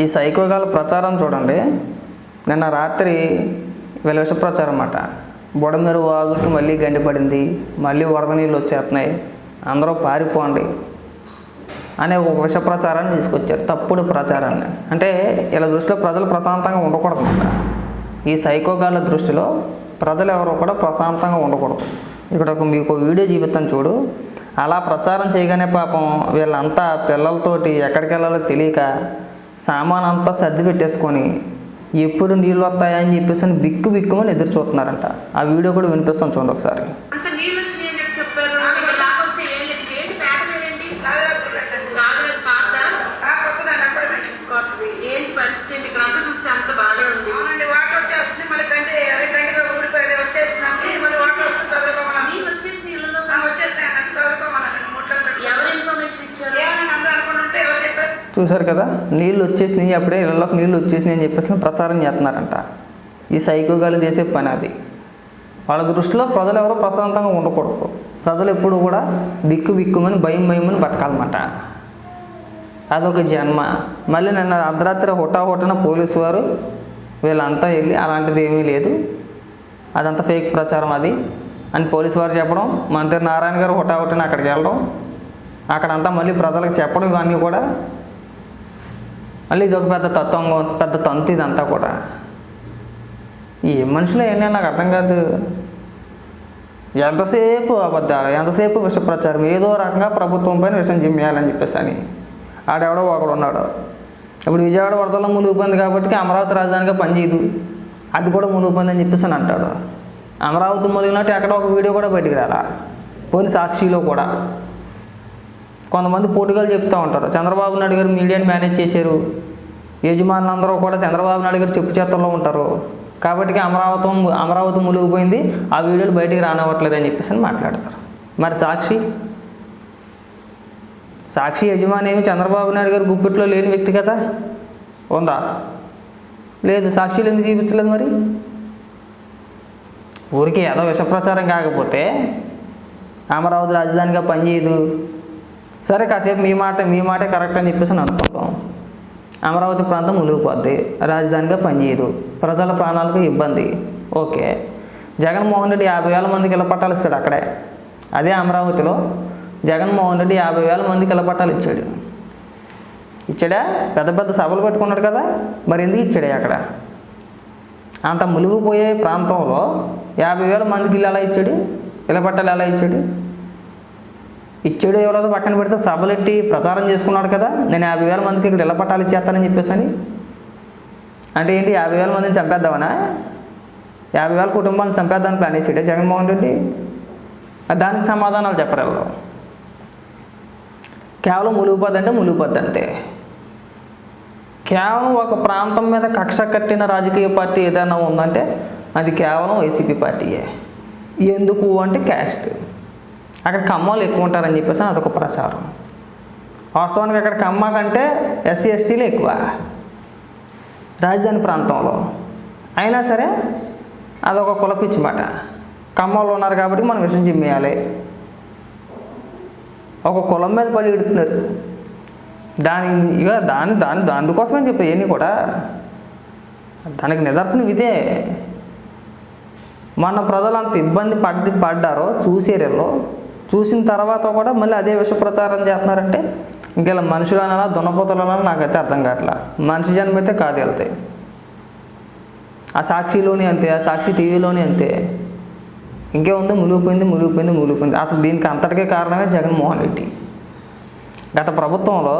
ఈ సైకోగాల ప్రచారం చూడండి. నిన్న రాత్రి వీళ్ళ విష ప్రచారం అన్నమాట. బుడమేరు వాగుకి మళ్ళీ గండి పడింది. మళ్ళీ వరద నీళ్ళు వచ్చేస్తున్నాయి అందరూ పారిపోండి అనే ఒక విష ప్రచారాన్ని తీసుకొచ్చారు. తప్పుడు ప్రచారాన్ని. అంటే ఇలా దృష్టిలో ప్రజలు ప్రశాంతంగా ఉండకూడదు ఈ సైకోగాల దృష్టిలో ప్రజలు ఎవరు కూడా ప్రశాంతంగా ఉండకూడదు. ఇక్కడ ఒక మీకు వీడియో చూపిస్తాను చూడు. అలా ప్రచారం చేయగానే పాపం వీళ్ళంతా పిల్లలతోటి ఎక్కడికి వెళ్ళాలో తెలియక సామాన్ అంతా సర్ది పెట్టేసుకొని ఎప్పుడు నీళ్ళు వస్తాయని చెప్పేసి అని బిక్కు బిక్కుమని ఎదురు చూస్తున్నారంట. ఆ వీడియో కూడా వినిపిస్తాను చూడండి ఒకసారి అంత నీళ్ళు వచ్చినాయి అని చెప్పి చెప్పారు ఇక్కడ దాకా వస్తే ఏం లేదు ఏంటి పేట పేరేంటి నాగరాజు పాత కొత్తది. ఏంటి పరిస్థితి ఏంటి? ఇక్కడ అంతా చూస్తే అంత బాగానే ఉంది నీళ్ళు వచ్చేసి నీళ్ళలో ఎవరు ఇన్ఫర్మేషన్ ఇచ్చారు చూశారు కదా? నీళ్ళు వచ్చేసినాయి అప్పుడే ఇళ్ళలోకి నీళ్ళు వచ్చేసినాయి అని చెప్పేసి ప్రచారం చేస్తున్నారంట. ఈ సైకోగాలు చేసే పని అది. వాళ్ళ దృష్టిలో ప్రజలు ఎవరో ప్రశాంతంగా ఉండకూడదు. ప్రజలు ఎప్పుడు కూడా బిక్కు బిక్కుమని భయం భయమని బతకాలన్నమాట. అదొక జన్మ. మళ్ళీ నిన్న అర్ధరాత్రి హుటా హుటన పోలీసు వారు వీళ్ళంతా వెళ్ళి అలాంటిది ఏమీ లేదు. అదంతా ఫేక్ ప్రచారం అది. అని పోలీసు వారు చెప్పడం మంత్రి నారాయణ గారు హుటా హుటన అక్కడికి వెళ్ళడం అక్కడంతా మళ్ళీ ప్రజలకు చెప్పడం ఇవన్నీ కూడా మళ్ళీ ఇది ఒక పెద్ద తత్వం పెద్ద తంతు ఇదంతా కూడా. ఈ మనుషులు ఏంటో నాకు అర్థం కాదు. ఎంతసేపు అబద్ధాలు ఎంతసేపు విషప్రచారం ఏదో రకంగా ప్రభుత్వం పైన విషయం జిమ్మేయాలని చెప్పేసి అని. ఆడెవడో ఒకడు ఉన్నాడు. ఇప్పుడు విజయవాడ వరదల్లో మునిగిపోయింది కాబట్టి అమరావతి రాజధానిగా పనిచేయదు. అది కూడా మునిగిపోయింది అని చెప్పేసి అని అంటాడు. అమరావతి మునిగినట్టు ఎక్కడ ఒక వీడియో కూడా బయటికి రాలా. పోనీ సాక్షిలో కూడా. కొంతమంది పోటుగాలు చెప్తూ ఉంటారు. చంద్రబాబు నాయుడు గారు మీడియాని మేనేజ్ చేశారు. యజమానులందరూ కూడా చంద్రబాబు నాయుడు గారు చెప్పు చేతల్లో ఉంటారు. కాబట్టి అమరావతి అమరావతి మునిగిపోయింది. ఆ వీడియోలు బయటికి రానివ్వట్లేదు అని చెప్పేసి అని మాట్లాడతారు. మరి సాక్షి? సాక్షి యజమాని ఏమి చంద్రబాబు నాయుడు గారు గుప్పిట్లో లేని వ్యక్తి కదా? ఉందా? లేదు. సాక్షిలు ఎందుకు చూపించలేదు మరి? ఊరికి ఏదో విషప్రచారం కాకపోతే అమరావతి రాజధానిగా పనిచేయదు. సరే కాసేపు మీ మాట మీ మాటే కరెక్ట్ అని చెప్పేసి అనుకుంటాం. అమరావతి ప్రాంతం ములిగిపోద్ది రాజధానిగా పనిచేయదు. ప్రజల ప్రాణాలకు ఇబ్బంది. ఓకే. జగన్మోహన్ రెడ్డి యాభై వేల మందికి ఇళ్ళ పట్టాలు ఇస్తాడు అక్కడే. అదే అమరావతిలో జగన్మోహన్ రెడ్డి యాభై వేల మందికి ఇళ్ళ పట్టాలు ఇచ్చాడు. ఇచ్చాడా? పెద్ద పెద్ద సభలు పెట్టుకున్నాడు కదా. మరి ఎందుకు ఇచ్చాడే అక్కడ? అంత మునిగిపోయే ప్రాంతంలో యాభై వేల మందికి ఇల్లు ఎలా ఇచ్చాడు? ఇళ్ళ పట్టాలు ఎలా ఇచ్చాడు? ఇచ్చాడు ఎవరో పక్కన పెడితే సభలెట్టి ప్రచారం చేసుకున్నాడు కదా నేను యాభై వేల మందికి ఇక్కడ ఇళ్ళ పట్టాలు ఇచ్చేస్తానని చెప్పేసి అని. అంటే ఏంటి యాభై వేల మందిని చంపేద్దామనా? యాభై వేల కుటుంబాలను చంపేద్దామని ప్లాన్ చేసాడే జగన్మోహన్ రెడ్డి. దానికి సమాధానాలు చెప్పరు వాళ్ళు? కేవలం మునిగిపోద్ది అంటే మునిగిపోద్ది అంతే. కేవలం ఒక ప్రాంతం మీద కక్ష కట్టిన రాజకీయ పార్టీ ఏదైనా ఉందంటే అది కేవలం వైసీపీ పార్టీయే. ఎందుకు అంటే క్యాస్ట్. అక్కడ కమ్మలు ఎక్కువ ఉంటారని చెప్పేసి అదొక ప్రచారం. వాస్తవానికి అక్కడ కమ్మ కంటే ఎస్సీ ఎస్టీలు ఎక్కువ రాజధాని ప్రాంతంలో. అయినా సరే అదొక కులపిచ్చిమాట కమ్మలు ఉన్నారు కాబట్టి మనం విషయం చిమ్మేయాలి ఒక కులం మీద పడి ఇడుతున్నారు. దాని ఇక దాని దాని దానికోసమని చెప్పి ఇవన్నీ కూడా. దానికి నిదర్శనం ఇదే. మన ప్రజలు అంత ఇబ్బంది పడి పడ్డారో చూసేరేలో చూసిన తర్వాత కూడా మళ్ళీ అదే విష ప్రచారం చేస్తున్నారంటే ఇంకెలా మనుషులు అనాలా దున్నపోతలు అనాలా నాకైతే అర్థం కావట్లా. మనిషి జన్మ అయితే కాదు వెళ్తాయి ఆ సాక్షిలోని అంతే ఆ సాక్షి టీవీలోని అంతే. ఇంకేముంది ములిగిపోయింది ములిగిపోయింది ములిగిపోయింది అసలు దీనికి అంతటికే కారణమే జగన్మోహన్ రెడ్డి. గత ప్రభుత్వంలో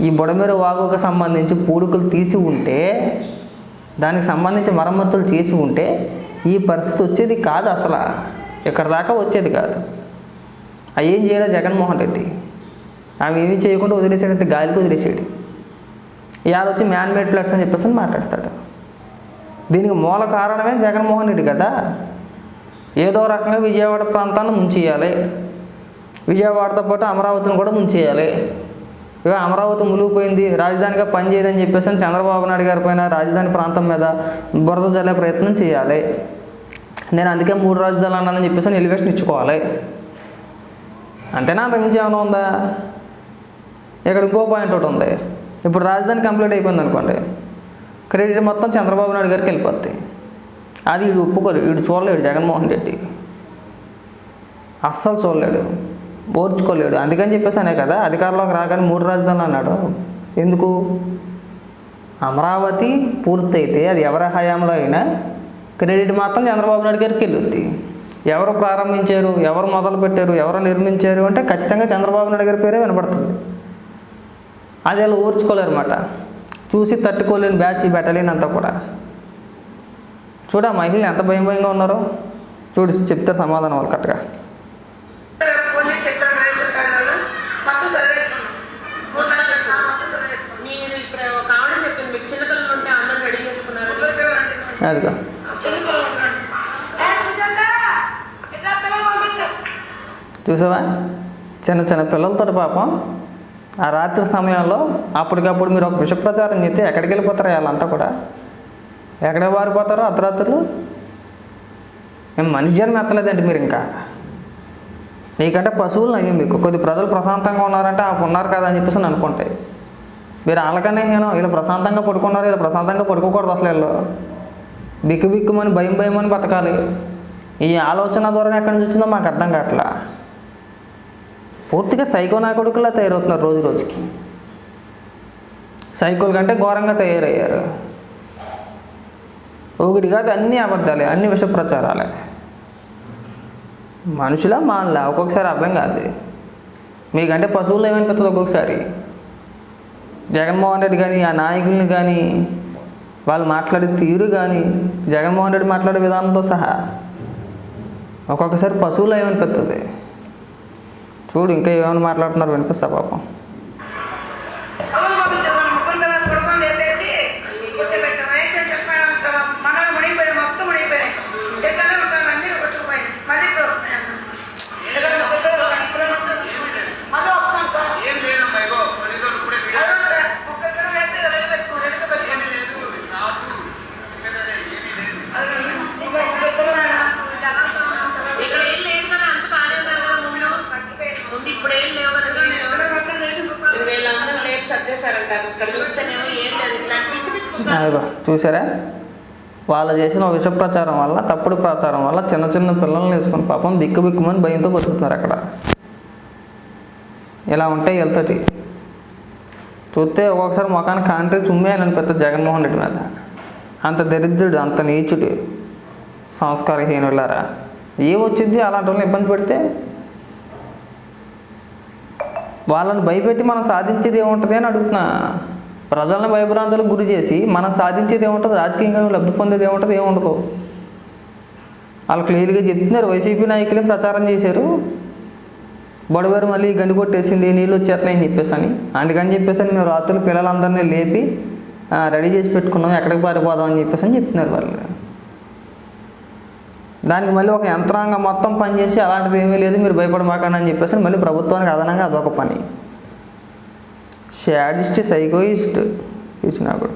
ఈ బుడమేరు వాగుకు సంబంధించి పూడుకలు తీసి ఉంటే దానికి సంబంధించి మరమ్మతులు చేసి ఉంటే ఈ పరిస్థితి వచ్చేది కాదు అసలు. ఇక్కడ దాకా వచ్చేది కాదు. అవి ఏం చేయలేదు జగన్మోహన్ రెడ్డి. ఆమె ఏమీ చేయకుండా వదిలేసాడంటే గాలికి వదిలేసాడు ఇవాళ వచ్చి మ్యాన్ మేడ్ ఫ్లడ్స్ అని చెప్పేసి అని మాట్లాడతాడు. దీనికి మూల కారణమే జగన్మోహన్ రెడ్డి కదా. ఏదో రకంగా విజయవాడ ప్రాంతాన్ని ముంచేయాలి. విజయవాడతో పాటు అమరావతిని కూడా ముంచేయాలి. ఇక అమరావతి ములిగిపోయింది రాజధానిగా పనిచేయదని చెప్పేసి చంద్రబాబు నాయుడు గారి పైన రాజధాని ప్రాంతం మీద బురద జల్లే ప్రయత్నం చేయాలి. నేను అందుకే మూడు రాజధానులు అన్నానని చెప్పేసి నేను ఎలివేషన్ ఇచ్చుకోవాలి. అంతేనా అంతకుమించి ఏమైనా ఉందా? ఇక్కడ ఇంకో పాయింట్ ఒకటి ఉంది. ఇప్పుడు రాజధాని కంప్లీట్ అయిపోయింది అనుకోండి. క్రెడిట్ మొత్తం చంద్రబాబు నాయుడు గారికి వెళ్ళిపోద్ది. అది వీడు ఒప్పుకోరు. వీడు చూడలేడు జగన్మోహన్ రెడ్డి. అస్సలు చూడలేడు. ఓర్చుకోలేడు. అందుకని చెప్పేసానే కదా అధికారంలోకి రాగానే మూడు రాజధానులు అన్నాడు. ఎందుకు? అమరావతి పూర్తయితే అది ఎవరి హయాంలో అయినా క్రెడిట్ మాత్రం చంద్రబాబు నాయుడు గారికి వెళ్ళుద్ది ఎవరు ప్రారంభించారు ఎవరు మొదలు పెట్టారు ఎవరు నిర్మించారు అంటే ఖచ్చితంగా చంద్రబాబు నాయుడు గారి పేరే వినపడుతుంది అది అలా ఓర్చుకోలేరన్నమాట చూసి తట్టుకోలేని బ్యాచ్ ఈ బెటలీన్ అంతా కూడా. చూడ మహిళలు ఎంత భయం భయంగా ఉన్నారో. చూడు చెప్తారు సమాధానం వాళ్ళు కరెక్ట్గా. ఫోన్ చేసి చెప్పాను వయసు కారణాలు మొత్తం చదివేసుకున్నాం మొత్తం చదివేసుకున్నాం నేను ఇప్పుడు ఒక ఆవిడ చెప్పింది మీకు చిన్నపిల్లలు ఉంటే అందరూ రెడీ చేసుకున్నారు ముగ్గురు పిల్లలు అండి అదిగో చిన్న పిల్లలు ఉన్నాడు ఏ సుజాత ఇట్లా పిల్లలు పంపించారు చూసావా? చిన్న చిన్న పిల్లలతో పాపం ఆ రాత్రి సమయంలో అప్పటికప్పుడు మీరు ఒక విష ప్రచారం చేస్తే ఎక్కడికి వెళ్ళిపోతారు వాళ్ళంతా కూడా? ఎక్కడ పారిపోతారో అర్ధరాత్రులు? మేము మనిషి జన్మ ఎత్తలేదండి మీరు ఇంకా. మీకంటే పశువులు అయ్యి మీకు. కొద్ది ప్రజలు ప్రశాంతంగా ఉన్నారంటే ఆ ఉన్నారు కదా అని చెప్పేసి అనుకుంటాయి మీరు వాళ్ళకనే హీనం. వీళ్ళు ప్రశాంతంగా పడుకున్నారు వీళ్ళు ప్రశాంతంగా పడుకోకూడదు అసలు వీళ్ళు. బిక్కు బిక్కుమని భయం అని బతకాలి. ఈ ఆలోచన ధోరణి ఎక్కడి నుంచి వచ్చిందో మాకు అర్థం కావట్లా. పూర్తిగా సైకో నా కొడుకులా తయారవుతున్నారు రోజు రోజుకి. సైకోల కంటే ఘోరంగా తయారయ్యారు. ఒకటి కాదు అన్ని అబద్ధాలే అన్ని విష ప్రచారాలే మనుషులా మానలా ఒక్కొక్కసారి అర్థం కాదు. మీకంటే పశువులు ఏమనిపిస్తుంది ఒక్కొక్కసారి. జగన్మోహన్ రెడ్డి కానీ ఆ నాయకుల్ని కానీ వాళ్ళు మాట్లాడే తీరు కానీ జగన్మోహన్ రెడ్డి మాట్లాడే విధానంతో సహా ఒక్కొక్కసారి పశువులు ఏమనిపిస్తుంది చూడు ఇంకా ఏమైనా మాట్లాడుతున్నారు వినిపిస్తా పాపం పిల్లలు పంపించారు మన ముగ్గురు పిల్లలు పడుకొని లేపేసి కూర్చోబెట్టాము ఏం చేసి చెప్పాడు మనలో మునిగిపోయాయి మొత్తం మునిగిపోయాయి తిట్టనే ఉంటాను అన్ని కొట్టుకుపోయాయి మళ్ళీ ఇప్పుడు వస్తున్నాయి అన్న ఎందుకంటే ముగ్గురు పిల్లలు ఉన్నారు. ఇప్పుడు వస్తారు. మళ్ళీ వస్తాను సార్ ఏం లేదమ్మా ఇగో మనీతో ఇప్పుడే వీడియో అదే ముగ్గురు పిల్లలు వేస్తే రెడీ పెట్టుకో రెడీ పెట్టుకో ఏమీ లేదు రాదు ఎందుకంటే ఏమీ లేదు అదే ఇంకా ముగ్గురు పిల్లలు ఆయన జనాలతో ఉంటారు. ఇక్కడ ఏం లేదు కదా అంత బాగానే ఉన్నారు కదా ముందు ముందు ఇప్పుడు ఏం లేవు కదా వీళ్ళు. ఇక్కడ మొత్తం లేపి ముగ్గురు ఇది వీళ్ళందరూ లేపు సర్దేశారంట ఇక్కడ చూస్తేనేమో ఏం లేదు ఇట్లాంటి పిచ్చి పిచ్చి కుక్కలు. అదిగో చూసారా? వాళ్ళు చేసిన విష ప్రచారం వల్ల తప్పుడు ప్రచారం వల్ల చిన్న చిన్న పిల్లల్ని వేసుకుని పాపం బిక్కు బిక్కుమని భయంతో బతుకుతున్నారు అక్కడ. ఇలా ఉంటాయి వెళ్తాటి చూస్తే ఒక్కొక్కసారి ముఖాన్ని కాంట్రీ చుమ్మేయాలనిపిస్తుంది జగన్మోహన్ రెడ్డి మీద. అంత దరిద్రుడు అంత నీచుడు సంస్కారహీనులారా. ఏమొచ్చింది అలాంటి వాళ్ళని ఇబ్బంది పెడితే? వాళ్ళని భయపెట్టి మనం సాధించేది ఏముంటుంది అని అడుగుతున్నా. ప్రజలను భయభ్రాంతులకు గురి చేసి మనం సాధించేది ఏముంటుంది? రాజకీయంగా లబ్ధి పొందేది ఏముంటుంది? ఏముండదు. వాళ్ళు క్లియర్గా చెప్తున్నారు. వైసీపీ నాయకులే ప్రచారం చేశారు. బడవారు మళ్ళీ గండి కొట్టేసింది నీళ్ళు వచ్చేస్తున్నాయని చెప్పేసి అని. అందుకని చెప్పేసి అని మేము రాత్రులు పిల్లలందరినీ లేపి రెడీ చేసి పెట్టుకున్నాం. ఎక్కడికి పారిపోదాం అని చెప్పేసి అని చెప్తున్నారు వాళ్ళు. దానికి మళ్ళీ ఒక యంత్రాంగం మొత్తం పనిచేసి అలాంటిది ఏమీ లేదు. మీరు భయపడమాకండి అని చెప్పేసి మళ్ళీ ప్రభుత్వానికి అదనంగా అదొక పని. షాడిస్ట్ సైకోయిస్ట్ ఇచ్చినా కూడా.